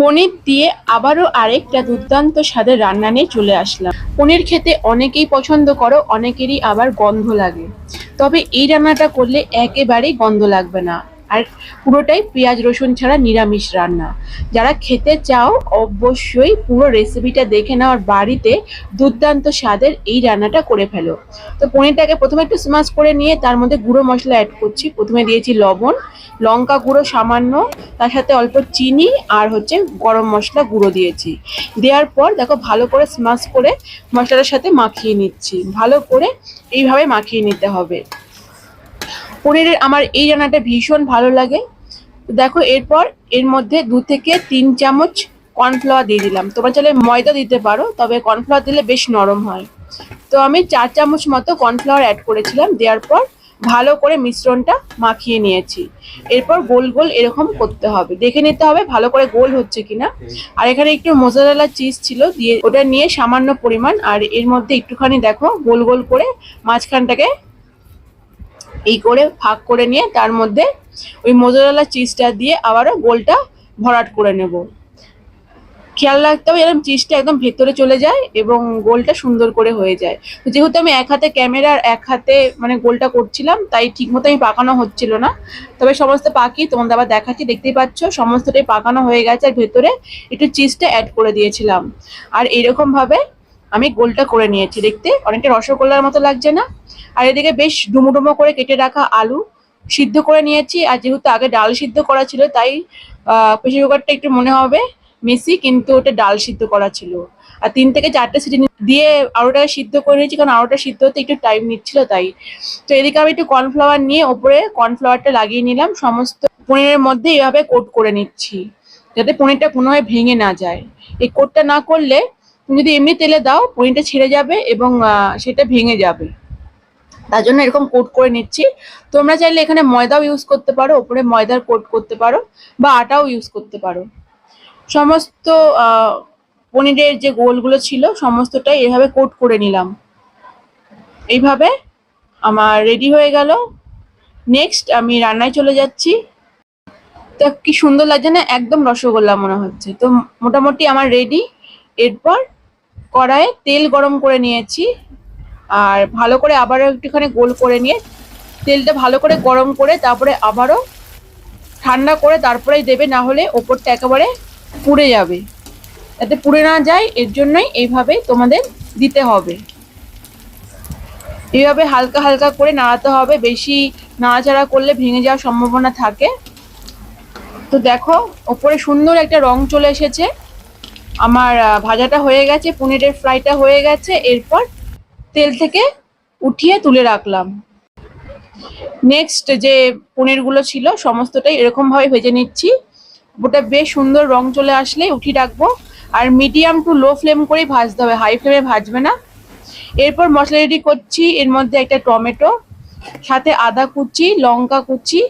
পনির দিয়ে আবারও আরেকটা দুর্দান্ত স্বাদের রান্না নিয়ে চলে আসলাম। পনির খেতে অনেকেই পছন্দ করো, অনেকেরই আবার গন্ধ লাগে। তবে এই রান্নাটা করলে একেবারেই গন্ধ লাগবে না। আর পুরোটাই পেঁয়াজ, রসুন ছাড়া নিরামিষ রান্না। যারা খেতে চাও, অবশ্যই পুরো রেসিপিটা দেখে নেওয়ার বাড়িতে দুর্দান্ত স্বাদের এই রান্নাটা করে ফেলো। তো পনিরটাকে প্রথমে একটু স্মাশ করে নিয়ে তার মধ্যে গুঁড়ো মশলা অ্যাড করছি। প্রথমে দিয়েছি লবণ, লঙ্কা গুঁড়ো সামান্য, তার সাথে অল্প চিনি আর হচ্ছে গরম মশলা গুঁড়ো দিয়েছি। দেওয়ার পর দেখো ভালো করে স্মাশ করে মশলাটার সাথে মাখিয়ে নিচ্ছি। ভালো করে এইভাবে মাখিয়ে নিতে হবে। পনিরের আমার এই রান্নাটা ভীষণ ভালো লাগে। দেখো, এরপর এর মধ্যে দু থেকে তিন চামচ কর্নফ্লাওয়ার দিয়ে দিলাম। তোমরা চাইলে ময়দা দিতে পারো, তবে কর্নফ্লাওয়ার দিলে বেশ নরম হয়। তো আমি চার চামচ মতো কর্নফ্লাওয়ার অ্যাড করেছিলাম, দেওয়ার পর ভালো করে মিশ্রণটা মাখিয়ে নিয়েছি। এরপর গোল গোল এরকম করতে হবে। দেখে নিতে হবে ভালো করে গোল হচ্ছে কিনা। আর এখানে একটু মোজারেলা চিজ ছিল, দিয়ে ওটা নিয়ে সামান্য পরিমাণ, আর এর মধ্যে একটুখানি দেখো, গোল গোল করে মাঝখানটাকে এই করে ফাঁক করে নিয়ে তার মধ্যে ওই মোজারেলা চিজটা দিয়ে আবারও গোলটা ভরাট করে নেব। খেয়াল রাখতে হবে এরকম চিজটা একদম ভেতরে চলে যায় এবং গোলটা সুন্দর করে হয়ে যায়। তো যেহেতু আমি এক হাতে ক্যামেরার এক হাতে মানে গোলটা করছিলাম, তাই ঠিক মতো আমি পাকানো হচ্ছিল না। তবে সমস্ত পাকি তোমাদের আবার দেখাচ্ছি, দেখতেই পাচ্ছ, সমস্তটাই পাকানো হয়ে গেছে আর ভেতরে একটু চিজটা অ্যাড করে দিয়েছিলাম। আর এরকম ভাবে আমি গোলটা করে নিয়েছি দেখতে। অনেকটা রসগোল্লার মতো লাগছে না। আর এদিকে বেশ ডুমো করে কেটে রাখা আলু সিদ্ধ করে নিয়েছি। আর যেহেতু আগে ডাল সিদ্ধ করা ছিল, তাই প্রেশার কুকারটা একটু মনে হবে মেসি কিন্তু ওটা ডাল সিদ্ধ করা ছিল। আর তিন থেকে চারটে সিটি দিয়ে আরোটা সিদ্ধ করে নিয়েছি, কারণ আরোটা সিদ্ধ হতে একটু টাইম নিচ্ছিল তাই। তো এদিকে আমি একটু কর্নফ্লাওয়ার নিয়ে ওপরে কর্নফ্লাওয়ারটা লাগিয়ে নিলাম। সমস্ত পনিরের মধ্যে এইভাবে কোট করে নিচ্ছি, যাতে পনিরটা কোনোভাবে ভেঙে না যায়। এই কোটটা না করলে তুমি যদি এমনি তেলে দাও, পনিরটা ছিঁড়ে যাবে এবং সেটা ভেঙে যাবে। তার জন্য এরকম কোট করে নিচ্ছি। তোমরা চাইলে এখানে ময়দাও ইউজ করতে পারো, ওপরে ময়দার কোট করতে পারো বা আটাও ইউজ করতে পারো। সমস্ত পনিরের যে গোলগুলো ছিল, সমস্তটাই এভাবে কোট করে নিলাম। এইভাবে আমার রেডি হয়ে গেল। নেক্সট আমি রান্নায় চলে যাচ্ছি। তো কি সুন্দর লাগছে না? একদম রসগোল্লা মনে হচ্ছে। তো মোটামুটি আমার রেডি এরপর কড়াইয়ে তেল গরম করে নিয়েছি। আর ভালো করে আবারও একটুখানি গোল করে নিয়ে তেলটা ভালো করে গরম করে তারপরে আবারও ঠান্ডা করে তারপরেই দেবে, না হলে ওপরটা একেবারে পুড়ে যাবে। যাতে পুড়ে না যায়, এর জন্যই এইভাবে তোমাদের দিতে হবে। এইভাবে হালকা হালকা করে নাড়াতে হবে, বেশি নাড়াচাড়া করলে ভেঙে যাওয়ার সম্ভাবনা থাকে। তো দেখো, ওপরে সুন্দর একটা রং চলে এসেছে। আমার ভাজাটা হয়ে গেছে, পনিরের ফ্রাইটা হয়ে গেছে, এরপর তেল থেকে উঠিয়ে তুলে রাখলাম। নেক্সট যে পনিরগুলো ছিল, সমস্তটাই এরকম ভাবে ভেজে নিচ্ছি। ওটা বেশ সুন্দর রং চলে আসলে উঠিয়ে রাখব। আর মিডিয়াম টু লো ফ্লেম করেই ভাজতে হবে হাই ফ্লেমে ভাজবে না। এরপর মশলা রেডি করছি, এর মধ্যে একটা টমেটো, সাথে আদা কুচি, লঙ্কা কুচি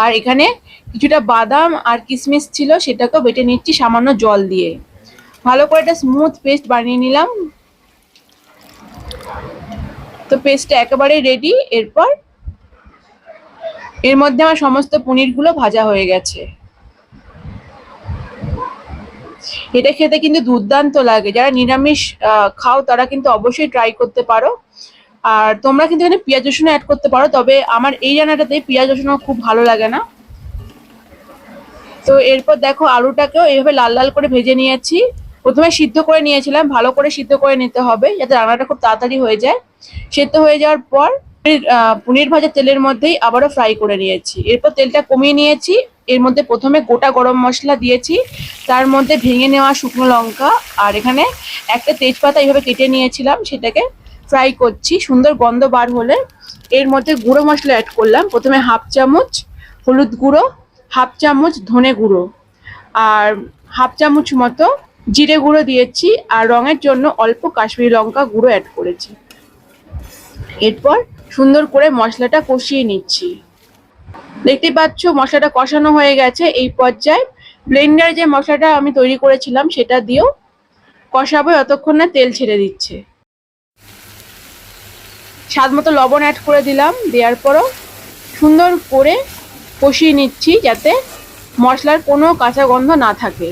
আর এখানে কিছুটা বাদাম আর কিশমিশ ছিল, সেটাকেও বেটে নিচ্ছি সামান্য জল দিয়ে। ভালো করে একটা স্মুথ পেস্ট বানিয়ে নিলাম। তো পেস্টটা একেবারে রেডি এরপর এর মধ্যে আমার সমস্ত পনিরগুলো ভাজা হয়ে গেছে। এটা খেতে কিন্তু দুর্দান্ত লাগে। যারা নিরামিষ খাও তারা কিন্তু অবশ্যই ট্রাই করতে পারো। আর তোমরা কিন্তু এখানে পেঁয়াজ রসুন অ্যাড করতে পারো, তবে আমার এই রান্নাটাতে পেঁয়াজ রসুন খুব ভালো লাগে না। তো এরপর দেখো আলুটাকেও এইভাবে লাল লাল করে ভেজে নিয়েছি। প্রথমে সিদ্ধ করে নিয়েছিলাম, ভালো করে সিদ্ধ করে নিতে হবে যাতে রান্নাটা খুব তাড়াতাড়ি হয়ে যায়। সেদ্ধ হয়ে যাওয়ার পর পনির ভাজা তেলের মধ্যেই আবারও ফ্রাই করে নিয়েছি। এরপর তেলটা কমিয়ে নিয়েছি, এর মধ্যে প্রথমে গোটা গরম মশলা দিয়েছি। তার মধ্যে ভেঙে নেওয়া শুকনো লঙ্কা, আর এখানে একটা তেজপাতা এইভাবে কেটে নিয়েছিলাম সেটাকে। ফ্রাই করছি, সুন্দর গন্ধ বার হলে। এর মধ্যে গুঁড়ো মশলা অ্যাড করলাম। প্রথমে হাফ চামচ হলুদ গুঁড়ো, হাফ চামচ ধনে গুঁড়ো। আর হাফ চামচ মতো জিরে গুঁড়ো দিয়েছি আর রঙের জন্য অল্প কাশ্মীরি লঙ্কা গুঁড়ো অ্যাড করেছি। এরপর সুন্দর করে মশলাটা কষিয়ে নিচ্ছি। দেখতে পাচ্ছ, মশলাটা কষানো হয়ে গেছে। এই পর্যায়ে ব্লেন্ডার যে মশলাটা আমি তৈরি করেছিলাম, সেটা দিয়েও কষাবো। যতক্ষণ না তেল ছেড়ে দিচ্ছে। স্বাদ মতো লবণ অ্যাড করে দিলাম। দেওয়ার পরও সুন্দর করে কষিয়ে নিচ্ছি যাতে মশলার কোনো কাঁচা গন্ধ না থাকে।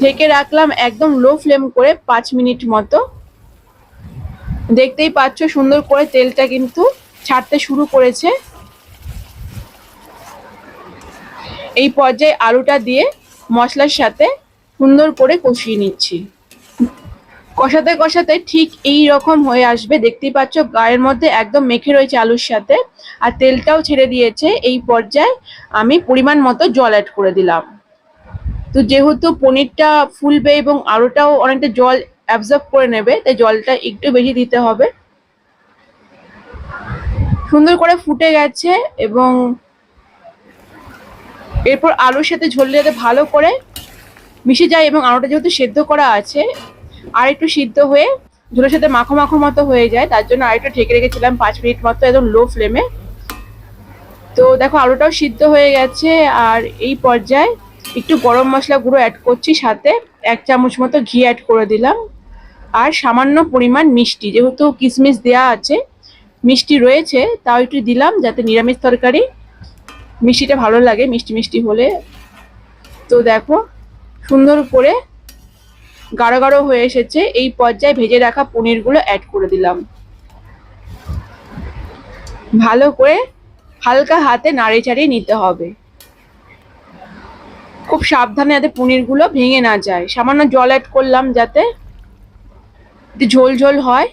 ঢেকে রাখলাম একদম লো ফ্লেম করে পাঁচ মিনিট মতো। দেখতেই পাচ্ছ সুন্দর করে তেলটা কিন্তু ছাড়তে শুরু করেছে। এই পর্যায়ে আলুটা দিয়ে মশলার সাথে সুন্দর করে কষিয়ে নিচ্ছি। কষাতে কষাতে ঠিক এই রকম হয়ে আসবে। দেখতেই পাচ্ছ, গায়ের মধ্যে একদম মেখে রয়েছে আলুর সাথে। আর তেলটাও ছেড়ে দিয়েছে। এই পর্যায়ে আমি পরিমাণ মতো জল অ্যাড করে দিলাম। তো যেহেতু পনিরটা ফুলবে এবং আলুটাও অনেকটা জল অ্যাবজর্ব করে নেবে, তাই জলটা একটু বেশি দিতে হবে। সুন্দর করে ফুটে গেছে এবং এরপর আলুর সাথে ঝোল যাতে ভালো করে মিশে যায় এবং আলুটা যেহেতু সেদ্ধ করা আছে আর একটু সিদ্ধ হয়ে ঝোলের সাথে মাখো মাখো মতো হয়ে যায়, তার জন্য আর আরেকটু ঢেকে রেখেছিলাম পাঁচ মিনিট মতো একদম লো ফ্লেমে তো দেখো, আলুটাও সিদ্ধ হয়ে গেছে, আর এই পর্যায়ে একটু গরম মশলা গুঁড়ো অ্যাড করছি, সাথে এক চামচ মতো ঘি অ্যাড করে দিলাম। আর সামান্য পরিমাণ মিষ্টি, যেহেতু কিশমিশ দেওয়া আছে, মিষ্টি রয়েছে, তাও একটু দিলাম যাতে নিরামিষ তরকারি মিষ্টিটা ভালো লাগে, মিষ্টি মিষ্টি হলে। তো দেখো, সুন্দর করে গাঢ় গাঢ় হয়ে এসেছে, এই পর্যায়ে ভেজে রাখা পনিরগুলো অ্যাড করে দিলাম। ভালো করে হালকা হাতে নাড়ে চাড়িয়ে নিতে হবে। খুব সাবধানে যাতে পনিরগুলো ভেঙে না যায়। সামান্য জল অ্যাড করলাম যাতে ঝোল ঝোল হয়।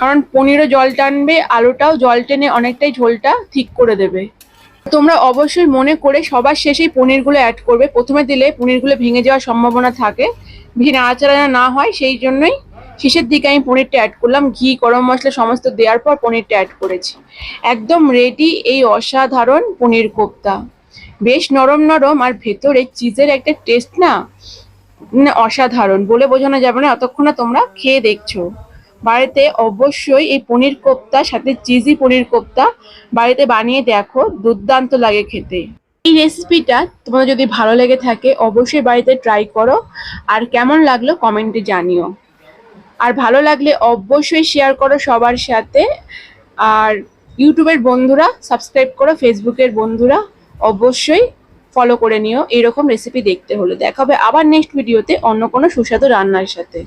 কারণ পনিরও জল টানবে, আলুটাও জল টেনে অনেকটাই ঝোলটা ঠিক করে দেবে। তোমরা অবশ্যই মনে করে সবার শেষেই পনিরগুলো অ্যাড করবে। প্রথমে দিলে পনিরগুলো ভেঙে যাওয়ার সম্ভাবনা থাকে। বেশি নাড়াচাড়া না হয়, সেই জন্যই শেষের দিকে আমি পনিরটা অ্যাড করলাম। ঘি, গরম মশলা সমস্ত দেওয়ার পর পনিরটা অ্যাড করেছি। একদম রেডি এই অসাধারণ পনির কোপ্তা। বেশ নরম নরম আর ভেতরে চিজের একটা টেস্ট না অসাধারণ। বলে বোঝানো যাবে না অতক্ষণ তোমরা খেয়ে দেখছ। বাড়িতে অবশ্যই এই পনির কোপ্তা, সাথে চিজি পনির কোপ্তা বাড়িতে বানিয়ে দেখো, দুর্দান্ত লাগে খেতে। এই রেসিপিটা তোমাদের যদি ভালো লেগে থাকে, অবশ্যই বাড়িতে ট্রাই করো। আর কেমন লাগল কমেন্টে জানিও। আর ভালো লাগলে অবশ্যই শেয়ার করো সবার সাথে। আর ইউটিউবের বন্ধুরা সাবস্ক্রাইব করো ফেসবুকের বন্ধুরা অবশ্যই ফলো করে নিও। এরকম রেসিপি দেখতে হলে। দেখা হবে আবার নেক্সট ভিডিওতে অন্য কোনো সুস্বাদু রান্নার সাথে।